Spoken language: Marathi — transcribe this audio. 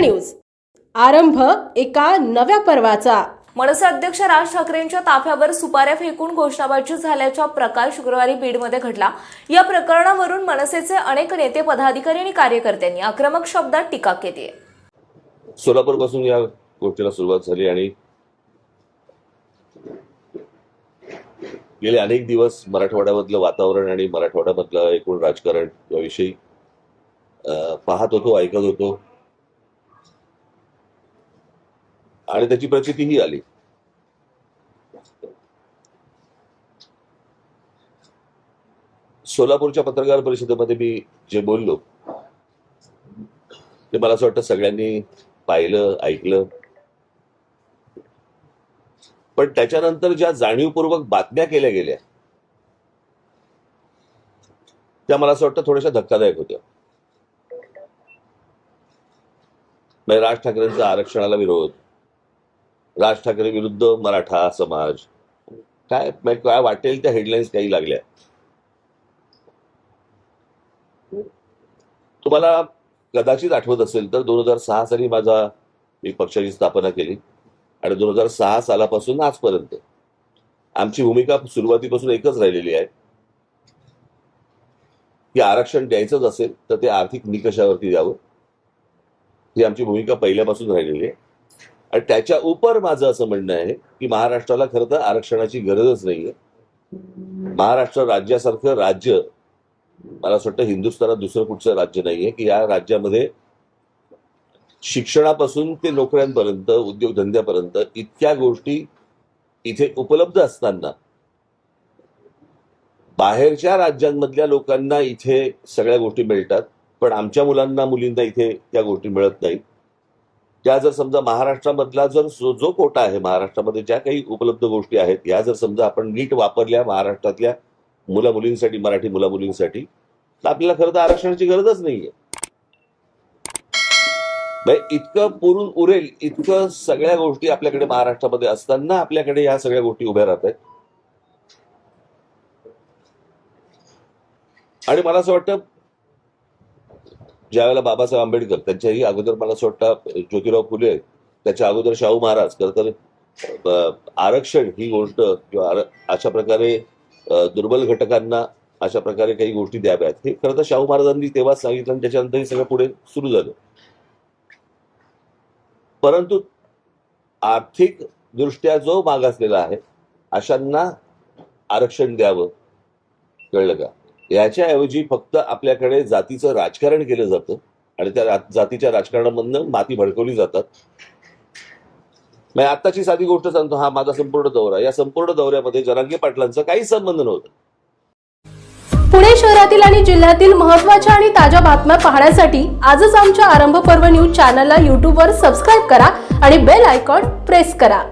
न्यूज. आरंभ एका नव्या पर्वाचा. मनसे अध्यक्ष राज ठाकरेंच्या ताफ्यावर सुपाऱ्या फेकून घोषणाबाजी झाल्याचा प्रकार शुक्रवारी बीडमध्ये घडला. या प्रकरणावरून मनसेचे अनेक नेते पदाधिकारी आणि कार्यकर्त्यांनी आक्रमक शब्दात टीका केली आहे. सोलापूरपासून या गोष्टीला सुरुवात झाली आणि गेले अनेक दिवस मराठवाड्यामधलं वातावरण आणि मराठवाड्यामधलं एकूण राजकारण याविषयी पाहत होतो ऐकत होतो. आणि त्याची प्रचितीही आली. सोलापूरच्या पत्रकार परिषदेमध्ये मी जे बोललो ते मला असं वाटतं सगळ्यांनी पाहिलं ऐकलं. पण त्याच्यानंतर ज्या जाणीवपूर्वक बातम्या केल्या गेल्या त्या मला असं वाटतं थोड्याशा धक्कादायक होत्या. म्हणजे राज ठाकरेंचा आरक्षणाला विरोध राज ठाकरे विरुद्ध मराठा समाज. काय म्हणजे काय वाटेल त्या हेडलाईन्स काही लागल्या? तुम्हाला कदाचित आठवत असेल तर दोन हजार सहा साली माझा मी पक्षाची स्थापना केली आणि दोन हजार सहा सालापासून आजपर्यंत आमची भूमिका सुरुवातीपासून एकच राहिलेली आहे. की आरक्षण द्यायचंच असेल तर ते आर्थिक निकषावरती द्यावं ही आमची भूमिका पहिल्यापासून राहिलेली आहे. आणि त्याच्या उपर माझं असं म्हणणं आहे की महाराष्ट्राला खरं तर आरक्षणाची गरजच नाहीये. महाराष्ट्र राज्यासारखं राज्य मला असं वाटतं हिंदुस्थानात दुसरं कुठचं राज्य नाहीये की या राज्यामध्ये शिक्षणापासून ते नोकऱ्यांपर्यंत उद्योगधंद्यापर्यंत इतक्या गोष्टी इथे उपलब्ध असताना बाहेरच्या राज्यांमधल्या लोकांना इथे सगळ्या गोष्टी मिळतात पण आमच्या मुलांना मुलींना इथे त्या गोष्टी मिळत नाहीत. त्या जर समजा महाराष्ट्रामधला जर जो कोटा आहे महाराष्ट्रामध्ये ज्या काही उपलब्ध गोष्टी आहेत या जर समजा आपण नीट वापरल्या महाराष्ट्रातल्या मुला मुलींसाठी मराठी मुला मुलींसाठी तर आपल्याला खरं तर आरक्षणाची गरजच नाहीये. म्हणजे इतकं पुरून उरेल इतकं सगळ्या गोष्टी आपल्याकडे महाराष्ट्रामध्ये असताना आपल्याकडे या सगळ्या गोष्टी उभ्या राहत आहेत. आणि मला असं वाटतं ज्यावेळेला बाबासाहेब आंबेडकर त्यांच्याही अगोदर मला असं वाटतं ज्योतिराव फुले त्याच्या अगोदर शाहू महाराज खरं तर आरक्षण ही गोष्ट किंवा अशा प्रकारे दुर्बल घटकांना अशा प्रकारे काही गोष्टी द्याव्यात. हे खरं तर शाहू महाराजांनी तेव्हाच सांगितलं आणि त्याच्यानंतर हे सगळं पुढे सुरू झालं. परंतु आर्थिक दृष्ट्या जो मागासलेला आहे अशांना आरक्षण द्यावं कळलं का? याच्याऐवजी फक्त आपल्याकडे जातीचं राजकारण केलं जातं आणि त्या जातीच्या राजकारणामधनं माती भडकवली जातात. मी आत्ताची साधी गोष्ट सांगतो हा माझा संपूर्ण दौरा. या संपूर्ण दौऱ्यामध्ये जरांगे पाटलांचा काही संबंध नव्हता. पुणे शहरातील आणि जिल्ह्यातील महत्त्वाच्या आणि ताज्या बातम्या पाहण्यासाठी आजच आमच्या आरंभ पर्व न्यूज चॅनलला यूट्यूबवर सबस्क्राईब करा आणि बेल आयकॉन प्रेस करा.